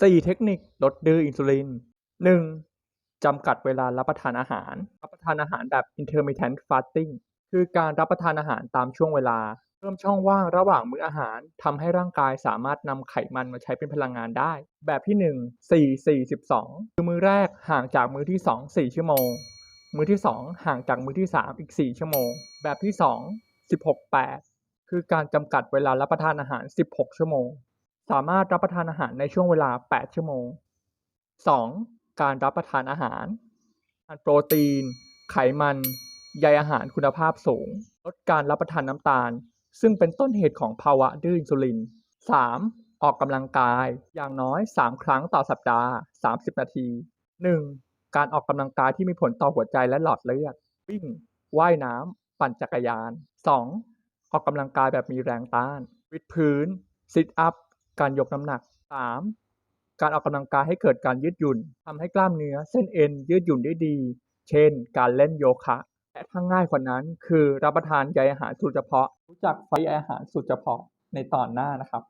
4 เทคนิคลดดื้ออินซูลิน 1. จำกัดเวลารับประทานอาหาร รับประทานอาหารแบบ intermittent fasting คือการรับประทานอาหารตามช่วงเวลา เพิ่มช่องว่างระหว่างมื้ออาหารทำให้ร่างกายสามารถนำไขมันมาใช้เป็นพลังงานได้ แบบที่ 1 4 4 12 คือมื้อแรกห่างจากมื้อที่ 2 4 ชั่วโมง มื้อที่ 2 ห่างจากมื้อที่ 3 อีก 4 ชั่วโมง แบบที่ 2 16 8 คือการจำกัดเวลารับประทานอาหาร 16 ชั่วโมง สามารถรับประทานอาหารในช่วงเวลา 8 ชั่วโมง 2. การรับประทานอาหารอาหาร โปรตีน ไขมัน ใยอาหารคุณภาพสูง ลดการรับประทานน้ำตาล ซึ่งเป็นต้นเหตุของภาวะดื้ออินซูลิน 3. ออกกำลังกาย อย่างน้อย 3 ครั้งต่อสัปดาห์ 30 นาที 1. การออกกำลังกายที่มีผลต่อหัวใจและหลอดเลือด วิ่ง ว่ายน้ำ ปั่นจักรยาน 2. ออกกำลังกายแบบมีแรงต้าน วิดพื้น ซิทอัพ การยกน้ำหนัก 3. การออกกำลังกายให้เกิดการยืดหยุ่นทำให้กล้ามเนื้อเส้นเอ็นยืดหยุ่นได้ดี เช่น การเล่นโยคะ และถ้าง่ายกว่านั้น คือรับประทานใยอาหารสูตรเฉพาะ รู้จักไฟใยอาหารสูตรเฉพาะในตอนหน้านะครับ